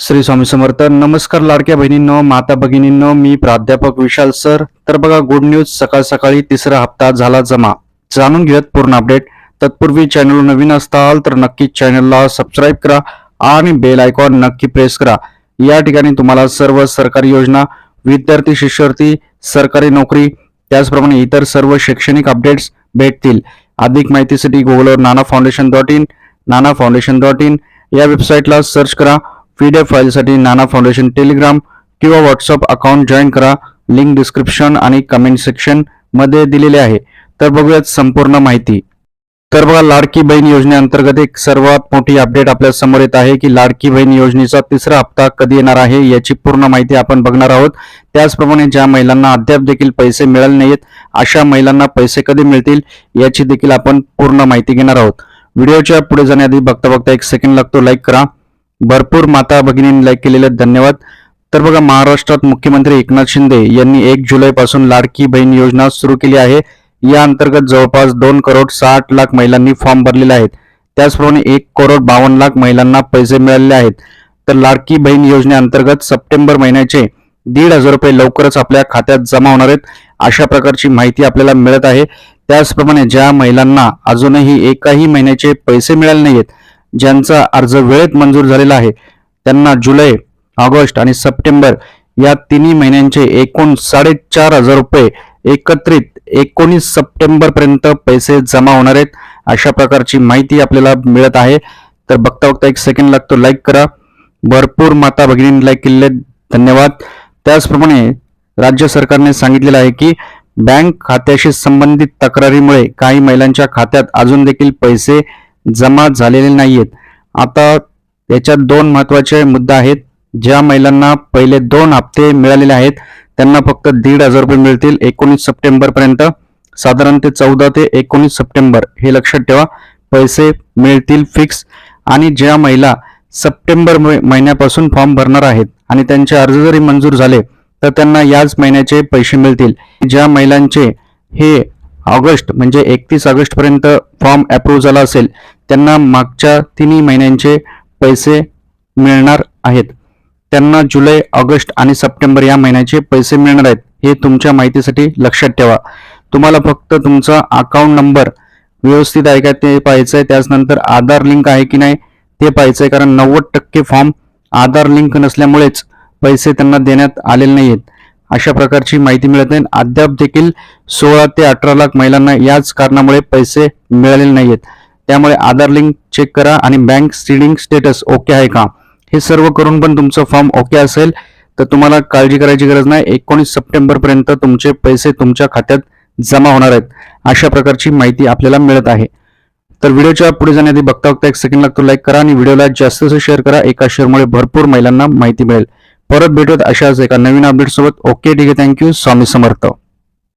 श्री स्वामी समर्थ. नमस्कार लाडक्या बहिणींनो माता भगिनींनो मी प्राध्यापक विशाल सर. तर बघा गुड न्यूज सकाळ सकाळी तिसरा हप्ता झाला जमा. जाणून घेत पूर्ण अपडेट तत्पूर्वी चॅनल नवीन असताल तर नक्की चॅनलला सबस्क्राईब करा आणि बेल आयकॉन नक्की प्रेस करा. या ठिकाणी तुम्हाला सर्व सरकारी योजना विद्यार्थी शिष्यवृत्ती सरकारी नोकरी त्याचप्रमाणे इतर सर्व शैक्षणिक अपडेट्स भेटतील. अधिक माहितीसाठी गुगलवर Nana foundation dot in Nana foundation dot in या वेबसाईटला सर्च करा. पीडीएफ फाईलसाठी नाना फाउंडेशन टेलिग्राम किंवा व्हॉट्सअप अकाउंट जॉईन करा. लिंक डिस्क्रिप्शन आणि कमेंट सेक्शनमध्ये दिलेले आहे. तर बघूयात संपूर्ण माहिती. तर बघा लाडकी बहीण योजनेअंतर्गत एक सर्वात मोठी अपडेट आपल्यासमोर येत आहे की लाडकी बहीण योजनेचा तिसरा हप्ता कधी येणार आहे याची पूर्ण माहिती आपण बघणार आहोत. त्याचप्रमाणे ज्या महिलांना अद्याप देखील पैसे मिळाले नाहीत अशा महिलांना पैसे कधी मिळतील याची देखील आपण पूर्ण माहिती घेणार आहोत. व्हिडिओच्या पुढे जाण्याआधी बघता बघता एक सेकंड लागतो. लाईक करा. भरपूर माता भगिनींनी लाईक केलेले धन्यवाद. तर बघा महाराष्ट्रात मुख्यमंत्री एकनाथ शिंदे यांनी एक जुलै पासून लाडकी बहीण योजना सुरू केली आहे. या अंतर्गत जवळपास दोन करोड साठ लाख महिलांनी फॉर्म भरलेले आहेत. त्याचप्रमाणे एक करोड बावन्न लाख महिलांना पैसे मिळालेले आहेत. तर लाडकी बहीण योजनेअंतर्गत सप्टेंबर महिन्याचे दीड हजार रुपये लवकरच आपल्या खात्यात जमा होणार आहेत. अशा प्रकारची माहिती आपल्याला मिळत आहे. त्याचप्रमाणे ज्या महिलांना अजूनही एकाही महिन्याचे पैसे मिळाले नाहीत ज्यांचा अर्ज वेळेत मंजूर झालेला आहे त्यांना जुलै ऑगस्ट आणि सप्टेंबर या तिन्ही महिन्यांचे एकूण साडेचार हजार रुपये एकत्रित एकोणीस सप्टेंबर पर्यंत पैसे जमा होणार आहेत अशा प्रकारची माहिती आपल्याला मिळत आहे. तर बघता बघता एक सेकंड लागतो लाईक करा. भरपूर माता भगिनींनी लाईक केलेले धन्यवाद. त्याचप्रमाणे राज्य सरकारने सांगितलेलं आहे की बँक खात्याशी संबंधित तक्रारीमुळे काही महिलांच्या खात्यात अजून देखील पैसे जमा झालेले नाहीयेत. आता याच्यात दोन महत्त्वाचे मुद्दे आहेत. ज्या महिलांना पहिले दोन हप्ते मिळालेले आहेत त्यांना फक्त दीड हजार रुपये मिळतील एकोणीस सप्टेंबर पर्यंत. साधारण ते चौदा ते एकोणीस सप्टेंबर हे लक्षात ठेवा. पैसे मिळतील फिक्स आणि ज्या महिला सप्टेंबर महिन्यापासून फॉर्म भरणार आहेत आणि त्यांचे अर्ज जरी मंजूर झाले तर त्यांना याच महिन्याचे पैसे मिळतील. ज्या महिलांचे हे ऑगस्ट म्हणजे एकतीस ऑगस्टपर्यंत फॉर्म अप्रूव्ह झाला असेल त्यांना मागच्या तिन्ही महिन्यांचे पैसे मिळणार आहेत. त्यांना जुलै ऑगस्ट आणि सप्टेंबर या महिन्याचे पैसे मिळणार आहेत हे तुमच्या माहितीसाठी लक्षात ठेवा. तुम्हाला फक्त तुमचा अकाउंट नंबर व्यवस्थित आहे का ते पाहायचं आहे त्याचनंतर आधार लिंक आहे की नाही ते पाहायचं आहे कारण नव्वद टक्के फॉर्म आधार लिंक नसल्यामुळेच पैसे त्यांना देण्यात आलेले नाही आहेत अशा प्रकारची माहिती मिळत नाही. अद्याप देखील सोळा ते अठरा लाख महिलांना याच कारणामुळे पैसे मिळालेले नाहीत त्यामुळे आधार लिंक चेक करा आणि बँक सीडिंग स्टेटस ओके आहे का? हे सर्व करून पण तुमचं फॉर्म ओके असेल तर तुम्हाला काळजी करायची गरज नाही. एकोणीस सप्टेंबर पर्यंत तुमचे पैसे तुमच्या खात्यात जमा होणार आहेत. अशा प्रकारची माहिती आपल्याला मिळत आहे. तर व्हिडिओच्या पुढे जाण्याआधी बघता बघता एक सेकंड लागतो लाईक करा आणि व्हिडिओला जास्त शेअर करा. एका शेअरमुळे भरपूर महिलांना माहिती मिळेल. परत भेटूयात अशाच एका नवीन अपडेट सोबत. ओके ठीक आहे. Thank you Swami Samarth.